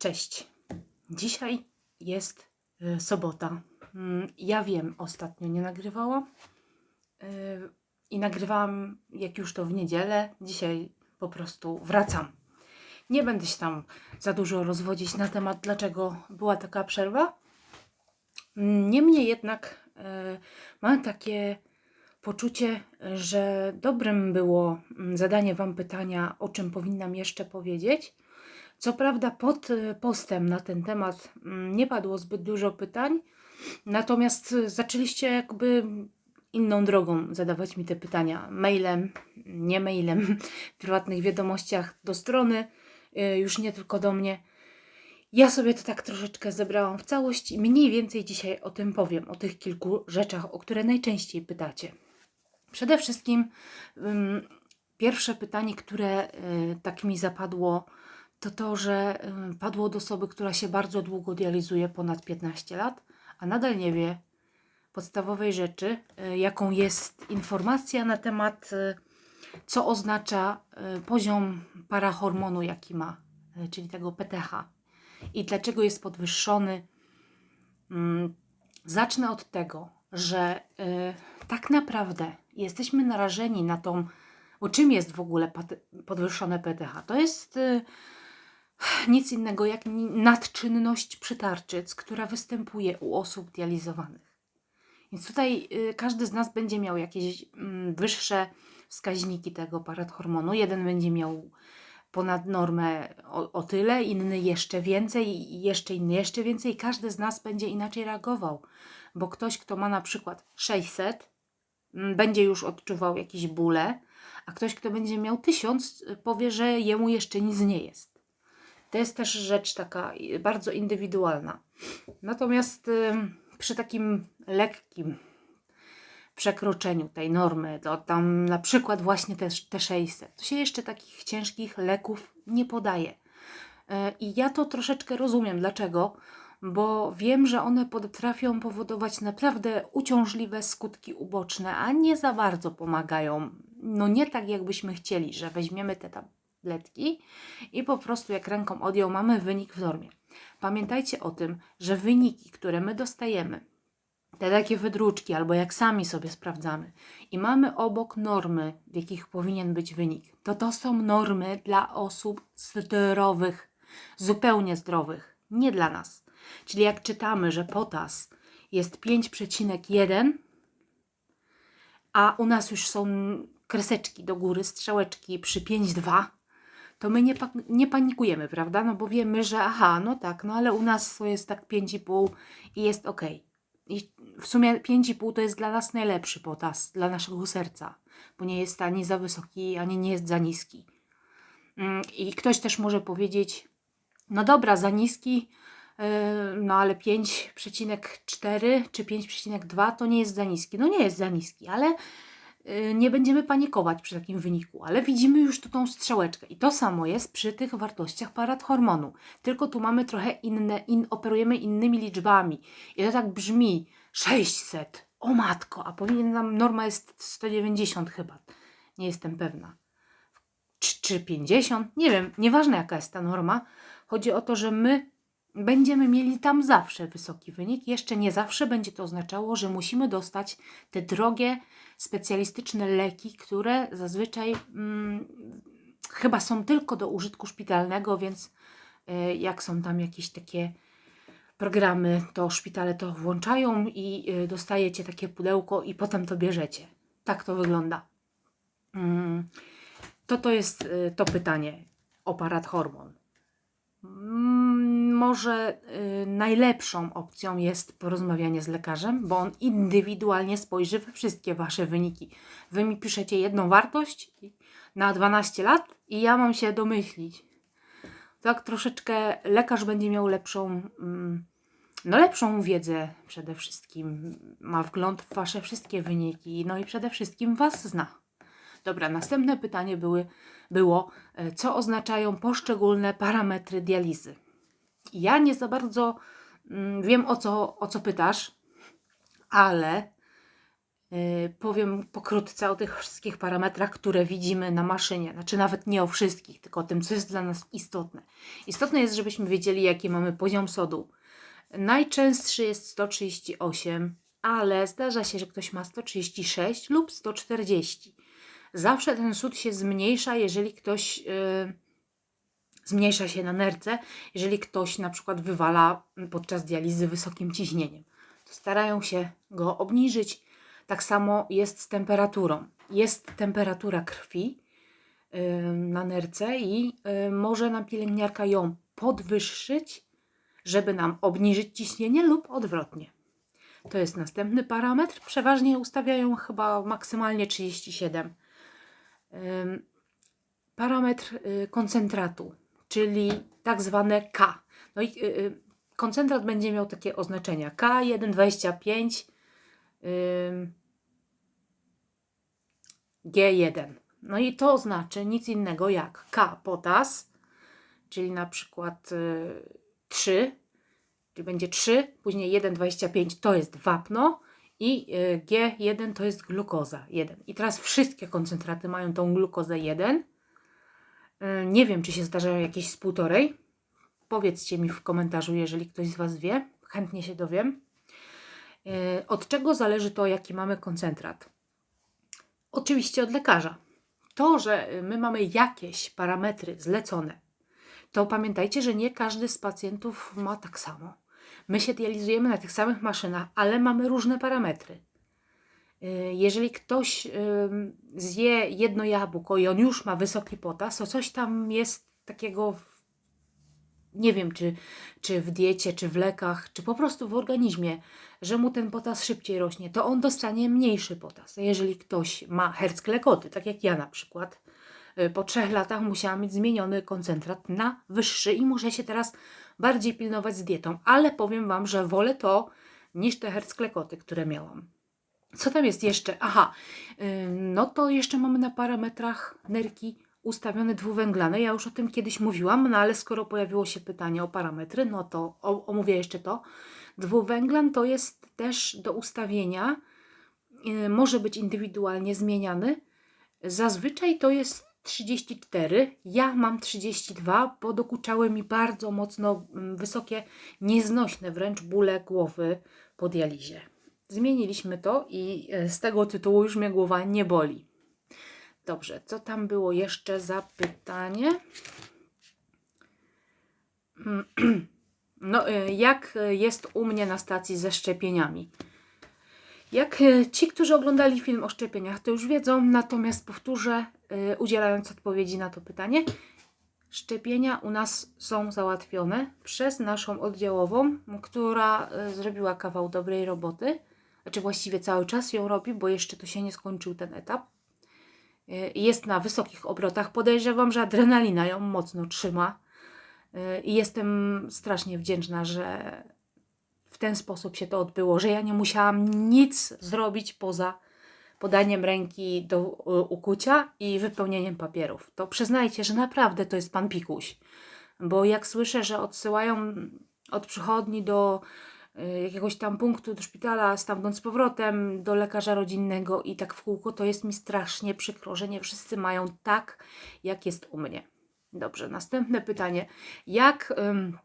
Cześć. Dzisiaj jest y, sobota. Mm, Ja wiem, ostatnio nie nagrywałam. y, I nagrywałam jak już to w niedzielę. Dzisiaj po prostu wracam. Nie będę się tam za dużo rozwodzić na temat, dlaczego była taka przerwa. Mm, Niemniej jednak y, mam takie poczucie, że dobrym było mm, zadanie Wam pytania, o czym powinnam jeszcze powiedzieć. Co prawda, pod y, postem na ten temat mm, nie padło zbyt dużo pytań, natomiast y, zaczęliście jakby inną drogą zadawać mi te pytania. Mailem, nie mailem, w prywatnych wiadomościach do strony, y, już nie tylko do mnie. Ja sobie to tak troszeczkę zebrałam w całość i mniej więcej dzisiaj o tym powiem, o tych kilku rzeczach, o które najczęściej pytacie. Przede wszystkim ym, pierwsze pytanie, które y, tak mi zapadło, to to, że y, padło od osoby, która się bardzo długo dializuje, ponad 15 lat, a nadal nie wie podstawowej rzeczy, y, jaką jest informacja na temat, y, co oznacza poziom parahormonu, jaki ma, czyli tego PTH i dlaczego jest podwyższony. Mm, Zacznę od tego, że tak naprawdę jesteśmy narażeni na tą, bo czym jest w ogóle podwyższone PTH? To jest nic innego jak nadczynność przytarczyc, która występuje u osób dializowanych. Więc tutaj y, każdy z nas będzie miał jakieś mm, wyższe wskaźniki tego parathormonu. Jeden będzie miał ponad normę o, o tyle, inny jeszcze więcej, jeszcze inny jeszcze więcej. Każdy z nas będzie inaczej reagował, bo ktoś, kto ma na przykład 600, mm, będzie już odczuwał jakieś bóle, a ktoś, kto będzie miał 1000, y, powie, że jemu jeszcze nic nie jest. To jest też rzecz taka bardzo indywidualna. Natomiast przy takim lekkim przekroczeniu tej normy, to tam na przykład właśnie te, te 600, to się jeszcze takich ciężkich leków nie podaje. E, I ja to troszeczkę rozumiem. Dlaczego? Bo wiem, że one potrafią powodować naprawdę uciążliwe skutki uboczne, a nie za bardzo pomagają. No nie tak, jakbyśmy chcieli, że weźmiemy te tabletki i po prostu jak ręką odjął, mamy wynik w normie. Pamiętajcie o tym, że wyniki, które my dostajemy, te takie wydruczki, albo jak sami sobie sprawdzamy, i mamy obok normy, w jakich powinien być wynik, to to są normy dla osób zdrowych, zupełnie zdrowych, nie dla nas. Czyli jak czytamy, że potas jest 5,1, a u nas już są kreseczki do góry, strzałeczki przy 5,2, to my nie, nie panikujemy, prawda? No bo wiemy, że aha, no tak, no ale u nas jest tak 5,5 i jest ok. I w sumie 5,5 to jest dla nas najlepszy potas, dla naszego serca, bo nie jest ani za wysoki, ani nie jest za niski. Mm, I ktoś też może powiedzieć, no dobra, za niski, yy, no ale 5,4 czy 5,2 to nie jest za niski. No nie jest za niski, ale nie będziemy panikować przy takim wyniku, ale widzimy już tu tą strzałeczkę. I to samo jest przy tych wartościach parathormonu. Tylko tu mamy trochę inne, in, operujemy innymi liczbami. I to tak brzmi 600. O matko, a powinien nam, norma jest 190 chyba. Nie jestem pewna. Czy, czy 50? Nie wiem, nieważne jaka jest ta norma. Chodzi o to, że my będziemy mieli tam zawsze wysoki wynik. Jeszcze nie zawsze będzie to oznaczało, że musimy dostać te drogie, specjalistyczne leki, które zazwyczaj mm, chyba są tylko do użytku szpitalnego, więc y, jak są tam jakieś takie programy, to szpitale to włączają i y, dostajecie takie pudełko i potem to bierzecie. Tak to wygląda. Mm, To to jest y, to pytanie o parathormon. Mm, Może y, najlepszą opcją jest porozmawianie z lekarzem, bo on indywidualnie spojrzy we wszystkie wasze wyniki. Wy mi piszecie jedną wartość na 12 lat i ja mam się domyślić. Tak troszeczkę lekarz będzie miał lepszą, mm, no lepszą wiedzę przede wszystkim. Ma wgląd w wasze wszystkie wyniki, no i przede wszystkim was zna. Dobra, następne pytanie były, było, e, co oznaczają poszczególne parametry dializy. Ja nie za bardzo mm, wiem, o co, o co pytasz, ale Yy, powiem pokrótce o tych wszystkich parametrach, które widzimy na maszynie. Znaczy nawet nie o wszystkich, tylko o tym, co jest dla nas istotne. Istotne jest, żebyśmy wiedzieli, jaki mamy poziom sodu. Najczęstszy jest 138, ale zdarza się, że ktoś ma 136 lub 140. Zawsze ten sód się zmniejsza, jeżeli ktoś yy, zmniejsza się na nerce, jeżeli ktoś na przykład wywala podczas dializy wysokim ciśnieniem. To starają się go obniżyć. Tak samo jest z temperaturą. Jest temperatura krwi yy, na nerce i yy, może nam pielęgniarka ją podwyższyć, żeby nam obniżyć ciśnienie lub odwrotnie. To jest następny parametr. Przeważnie ustawiają chyba maksymalnie 37. Parametr y, koncentratu, czyli tak zwane K. No i y, y, koncentrat będzie miał takie oznaczenia K1,25 G1. No i to znaczy nic innego jak K potas, czyli na przykład 3, czyli będzie 3, później 1,25 to jest wapno i y, G1 to jest glukoza 1. I teraz wszystkie koncentraty mają tą glukozę 1. Y, nie wiem, czy się zdarzają jakieś z półtorej. Powiedzcie mi w komentarzu, jeżeli ktoś z Was wie. Chętnie się dowiem. Y, od czego zależy to, jaki mamy koncentrat? Oczywiście od lekarza. To, że my mamy jakieś parametry zlecone, to pamiętajcie, że nie każdy z pacjentów ma tak samo. My się dializujemy na tych samych maszynach, ale mamy różne parametry. Y, jeżeli ktoś zje jedno jabłko i on już ma wysoki potas, to coś tam jest takiego, nie wiem, czy, czy w diecie, czy w lekach, czy po prostu w organizmie, że mu ten potas szybciej rośnie, to on dostanie mniejszy potas. Jeżeli ktoś ma hercklekoty, tak jak ja na przykład, y, po trzech latach musiałam mieć zmieniony koncentrat na wyższy i muszę się teraz bardziej pilnować z dietą, ale powiem Wam, że wolę to niż te hercklekoty, które miałam. Co tam jest jeszcze? Aha, no to jeszcze mamy na parametrach nerki ustawione dwuwęglane. Ja już o tym kiedyś mówiłam, no ale skoro pojawiło się pytanie o parametry, no to omówię jeszcze to. Dwuwęglan to jest też do ustawienia, może być indywidualnie zmieniany. Zazwyczaj to jest 34, ja mam 32, bo dokuczały mi bardzo mocno mm, wysokie, nieznośne wręcz bóle głowy po dializie. Zmieniliśmy to i e, z tego tytułu już mnie głowa nie boli. Dobrze, co tam było jeszcze za pytanie? No, e, jak jest u mnie na stacji ze szczepieniami? Jak e, ci, którzy oglądali film o szczepieniach, to już wiedzą, natomiast powtórzę, udzielając odpowiedzi na to pytanie. Szczepienia u nas są załatwione przez naszą oddziałową, która zrobiła kawał dobrej roboty. Znaczy właściwie cały czas ją robi, bo jeszcze to się nie skończył ten etap. Yy, jest na wysokich obrotach. Podejrzewam, że adrenalina ją mocno trzyma. I jestem strasznie wdzięczna, że w ten sposób się to odbyło, że ja nie musiałam nic zrobić poza podaniem ręki do ukucia i wypełnieniem papierów. To przyznajcie, że naprawdę to jest pan pikuś. Bo jak słyszę, że odsyłają od przychodni do jakiegoś tam punktu, do szpitala, stamtąd z powrotem do lekarza rodzinnego i tak w kółko, to jest mi strasznie przykro, że nie wszyscy mają tak, jak jest u mnie. Dobrze, następne pytanie. Jak ym,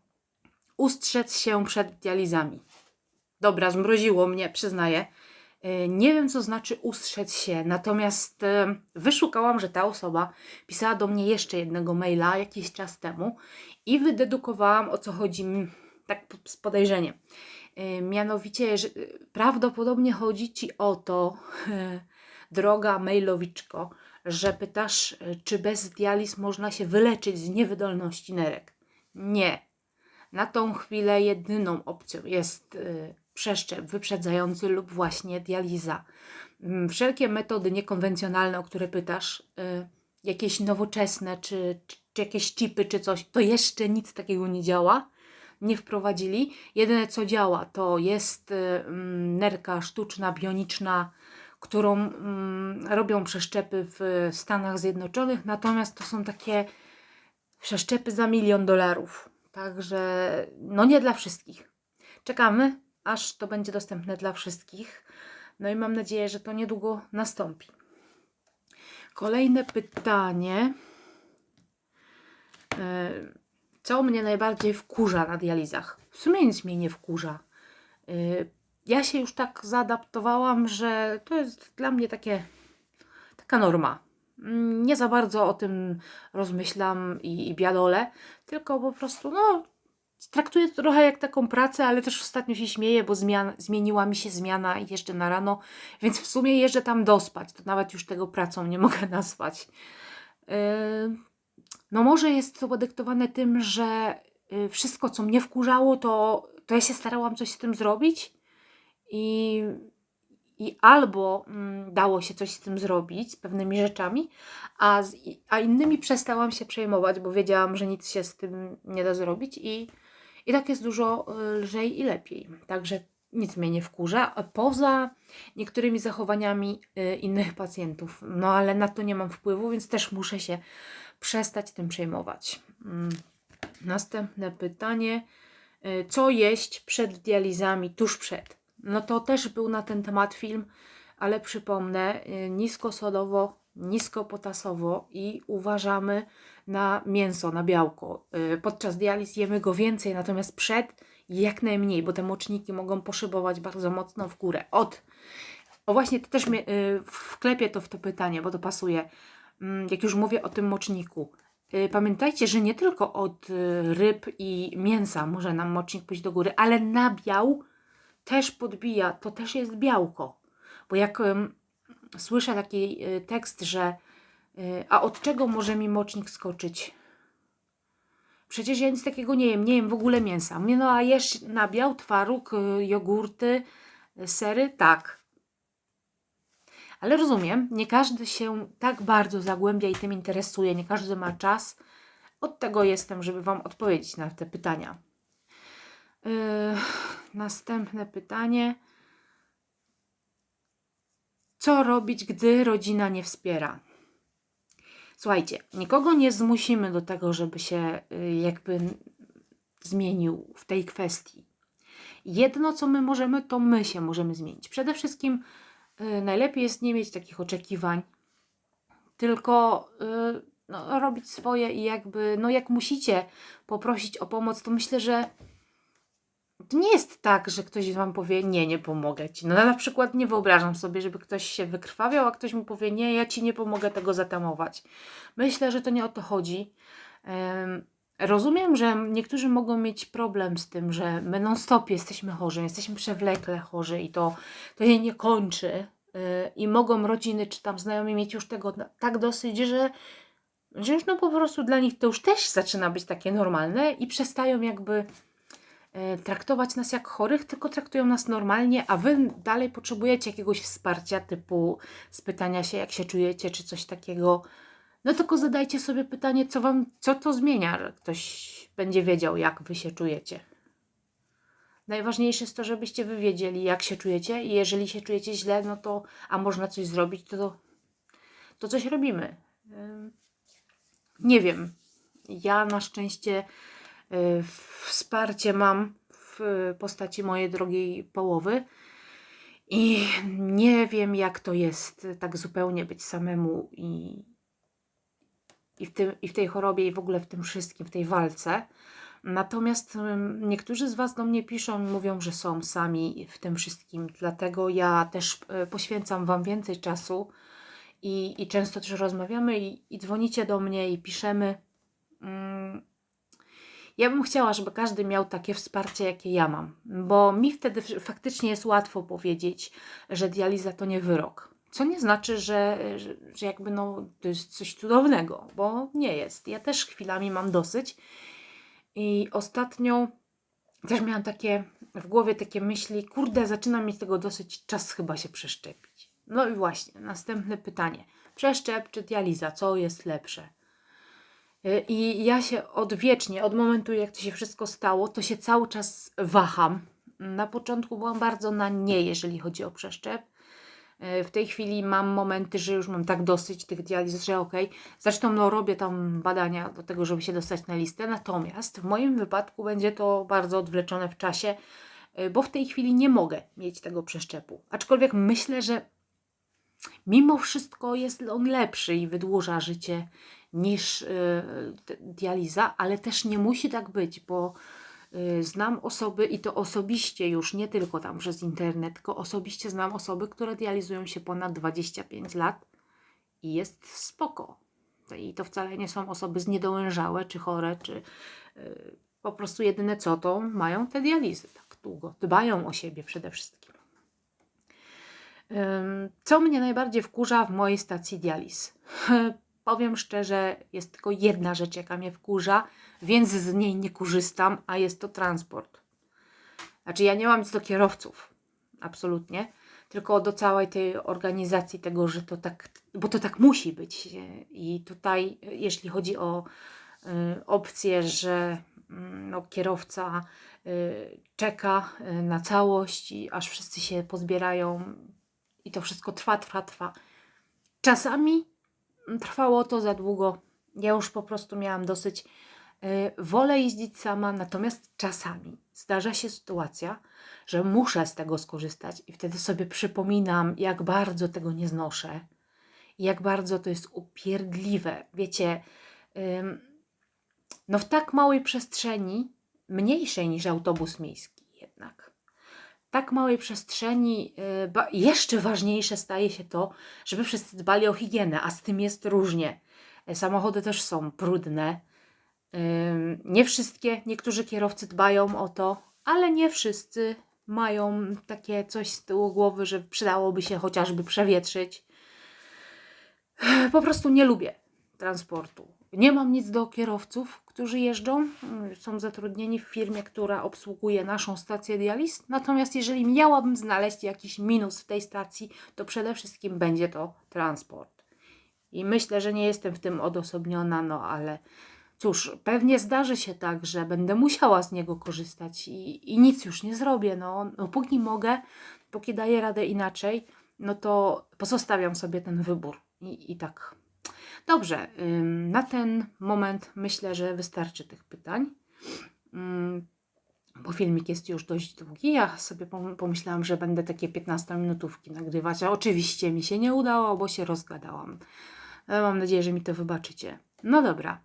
ustrzec się przed dializami? Dobra, zmroziło mnie, przyznaję. E, nie wiem, co znaczy ustrzec się, natomiast e, wyszukałam, że ta osoba pisała do mnie jeszcze jednego maila jakiś czas temu i wydedukowałam, o co chodzi tak z podejrzeniem. E, mianowicie, że prawdopodobnie chodzi Ci o to, droga mailowiczko, że pytasz, czy bez dializ można się wyleczyć z niewydolności nerek. Nie. Na tą chwilę jedyną opcją jest przeszczep wyprzedzający lub właśnie dializa. Mm, wszelkie metody niekonwencjonalne, o które pytasz, y, jakieś nowoczesne, czy, czy, czy jakieś chipy, czy coś, to jeszcze nic takiego nie działa. Nie wprowadzili. Jedyne co działa, to jest y, mm, nerka sztuczna, bioniczna, którą mm, robią przeszczepy w Stanach Zjednoczonych, natomiast to są takie przeszczepy za milion dolarów. Także no nie dla wszystkich. Czekamy, aż to będzie dostępne dla wszystkich. No i mam nadzieję, że to niedługo nastąpi. Kolejne pytanie. E, Co mnie najbardziej wkurza na dializach? W sumie nic mnie nie wkurza. E, Ja się już tak zaadaptowałam, że to jest dla mnie takie taka norma. Mm, Nie za bardzo o tym rozmyślam i, i biadolę, tylko po prostu, no, traktuję to trochę jak taką pracę, ale też ostatnio się śmieję, bo zmian, zmieniła mi się zmiana jeszcze na rano, więc w sumie jeżdżę tam dospać, to nawet już tego pracą nie mogę nazwać. Yy, no może jest to podyktowane tym, że yy, wszystko, co mnie wkurzało, to, to ja się starałam coś z tym zrobić i, i albo mm, dało się coś z tym zrobić, z pewnymi rzeczami, a, z, a innymi przestałam się przejmować, bo wiedziałam, że nic się z tym nie da zrobić i, i tak jest dużo y, lżej i lepiej. Także nic mnie nie wkurza, poza niektórymi zachowaniami y, innych pacjentów. No ale na to nie mam wpływu, więc też muszę się przestać tym przejmować. Mm. Następne pytanie. Y, Co jeść przed dializami, tuż przed? No to też był na ten temat film, ale przypomnę, y, niskosodowo, niskopotasowo i uważamy na mięso, na białko. Y, Podczas dializ jemy go więcej, natomiast przed jak najmniej, bo te moczniki mogą poszybować bardzo mocno w górę. Od. O właśnie, to też mnie, wklepię to w to pytanie, bo to pasuje. Mm, Jak już mówię o tym moczniku. Y, Pamiętajcie, że nie tylko od y, ryb i mięsa może nam mocznik pójść do góry, ale nabiał też podbija, to też jest białko. Bo jak słyszę taki y, tekst, że a od czego może mi mocznik skoczyć? Przecież ja nic takiego nie jem, nie jem w ogóle mięsa. No a jesz nabiał, twaróg, jogurty, sery? Tak. Ale rozumiem, nie każdy się tak bardzo zagłębia i tym interesuje, nie każdy ma czas. Od tego jestem, żeby Wam odpowiedzieć na te pytania. Yy, następne pytanie. Co robić, gdy rodzina nie wspiera? Słuchajcie, nikogo nie zmusimy do tego, żeby się y, jakby zmienił w tej kwestii. Jedno, co my możemy, to my się możemy zmienić. Przede wszystkim najlepiej jest nie mieć takich oczekiwań, tylko y, no, robić swoje i jakby, no jak musicie poprosić o pomoc, to myślę, że to nie jest tak, że ktoś wam powie, nie, nie pomogę ci. No na przykład nie wyobrażam sobie, żeby ktoś się wykrwawiał, a ktoś mu powie, nie, ja ci nie pomogę tego zatamować. Myślę, że to nie o to chodzi. Rozumiem, że niektórzy mogą mieć problem z tym, że my non-stop jesteśmy chorzy, jesteśmy przewlekle chorzy i to, to się nie kończy. y, I mogą rodziny czy tam znajomi mieć już tego tak dosyć, że, że już no po prostu dla nich to już też zaczyna być takie normalne i przestają jakby e, traktować nas jak chorych, tylko traktują nas normalnie, a wy dalej potrzebujecie jakiegoś wsparcia, typu spytania się, jak się czujecie, czy coś takiego. No tylko zadajcie sobie pytanie, co wam, co to zmienia, że ktoś będzie wiedział, jak wy się czujecie. Najważniejsze jest to, żebyście wy wiedzieli, jak się czujecie i jeżeli się czujecie źle, no to, a można coś zrobić, to, to coś robimy. Nie wiem. Ja na szczęście y, wsparcie mam w postaci mojej drogiej połowy i nie wiem, jak to jest tak zupełnie być samemu i, i, w, tym, i w tej chorobie, i w ogóle w tym wszystkim, w tej walce. Natomiast niektórzy z Was do mnie piszą i mówią, że są sami w tym wszystkim, dlatego ja też y, poświęcam Wam więcej czasu i, i często też rozmawiamy i, i dzwonicie do mnie i piszemy. Mm, Ja bym chciała, żeby każdy miał takie wsparcie, jakie ja mam, bo mi wtedy faktycznie jest łatwo powiedzieć, że dializa to nie wyrok. Co nie znaczy, że, że, jakby no, to jest coś cudownego, bo nie jest. Ja też chwilami mam dosyć. I ostatnio też miałam takie w głowie takie myśli, kurde, zaczynam mieć tego dosyć, czas chyba się przeszczepić. No i właśnie, następne pytanie. Przeszczep czy dializa, co jest lepsze? Y, I ja się odwiecznie, od momentu jak to się wszystko stało, to się cały czas waham. Na początku byłam bardzo na nie, jeżeli chodzi o przeszczep. Y, W tej chwili mam momenty, że już mam tak dosyć tych dializ, że okej. Zresztą no, robię tam badania do tego, żeby się dostać na listę. Natomiast w moim wypadku będzie to bardzo odwleczone w czasie, y, bo w tej chwili nie mogę mieć tego przeszczepu. Aczkolwiek myślę, że mimo wszystko jest on lepszy i wydłuża życie niż te- dializa, ale też nie musi tak być, bo znam osoby i to osobiście już, nie tylko tam przez internet, tylko osobiście znam osoby, które dializują się ponad 25 lat i jest spoko. I to wcale nie są osoby zniedołężałe, czy chore, czy y, po prostu jedyne co to mają te dializy tak długo. Dbają o siebie przede wszystkim. Co mnie najbardziej wkurza w mojej stacji dializ? Powiem szczerze, jest tylko jedna rzecz, jaka mnie wkurza, więc z niej nie korzystam, a jest to transport. Znaczy, ja nie mam nic do kierowców, absolutnie, tylko do całej tej organizacji tego, że to tak, bo to tak musi być. I tutaj, jeśli chodzi o y, opcję, że mm, no, kierowca y, czeka y, na całość, i aż wszyscy się pozbierają i to wszystko trwa, trwa, trwa. Czasami trwało to za długo. Ja już po prostu miałam dosyć. y, Wolę jeździć sama, natomiast czasami zdarza się sytuacja, że muszę z tego skorzystać i wtedy sobie przypominam, jak bardzo tego nie znoszę jak bardzo to jest upierdliwe. Wiecie, no w tak małej przestrzeni, mniejszej niż autobus miejski jednak, tak małej przestrzeni y, jeszcze ważniejsze staje się to, żeby wszyscy dbali o higienę, a z tym jest różnie. E, Samochody też są brudne. Nie wszystkie, niektórzy kierowcy dbają o to, ale nie wszyscy mają takie coś z tyłu głowy, że przydałoby się chociażby przewietrzyć. Po prostu nie lubię transportu. Nie mam nic do kierowców, którzy jeżdżą, mm, są zatrudnieni w firmie, która obsługuje naszą stację dializ. Natomiast jeżeli miałabym znaleźć jakiś minus w tej stacji, to przede wszystkim będzie to transport. I myślę, że nie jestem w tym odosobniona, no ale cóż, pewnie zdarzy się tak, że będę musiała z niego korzystać i, i nic już nie zrobię. No, no póki mogę, póki daję radę inaczej, no to pozostawiam sobie ten wybór. I, i tak. Dobrze, na ten moment myślę, że wystarczy tych pytań. Ym, Bo filmik jest już dość długi. Ja sobie pom- pomyślałam, że będę takie 15-minutówki nagrywać, a oczywiście mi się nie udało, bo się rozgadałam. Ale mam nadzieję, że mi to wybaczycie. No dobra.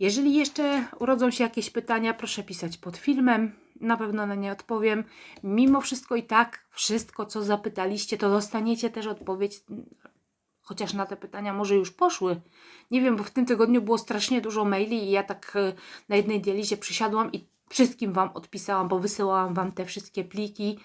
Jeżeli jeszcze urodzą się jakieś pytania, proszę pisać pod filmem. Na pewno na nie odpowiem. Mimo wszystko i tak, wszystko co zapytaliście, to dostaniecie też odpowiedź. Chociaż na te pytania może już poszły. Nie wiem, bo w tym tygodniu było strasznie dużo maili i ja tak e, na jednej dializie przysiadłam i wszystkim Wam odpisałam, bo wysyłałam Wam te wszystkie pliki.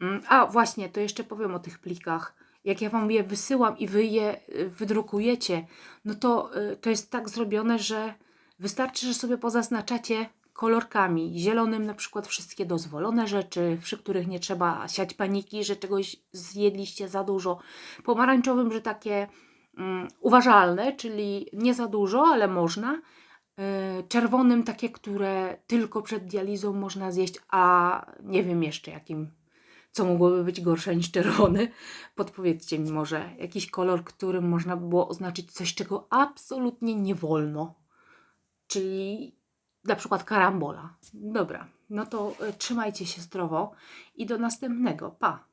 Mm, A właśnie, to jeszcze powiem o tych plikach. Jak ja Wam je wysyłam i Wy je y, wydrukujecie, no to y, to jest tak zrobione, że wystarczy, że sobie pozaznaczacie kolorkami. Zielonym na przykład wszystkie dozwolone rzeczy, przy których nie trzeba siać paniki, że czegoś zjedliście za dużo. Pomarańczowym, że takie mm, uważalne, czyli nie za dużo, ale można. Y, Czerwonym takie, które tylko przed dializą można zjeść, a nie wiem jeszcze jakim, co mogłoby być gorsze niż czerwony. Podpowiedzcie mi może jakiś kolor, którym można by było oznaczyć coś, czego absolutnie nie wolno. Czyli na przykład karambola. Dobra, no to y, trzymajcie się zdrowo i do następnego. Pa!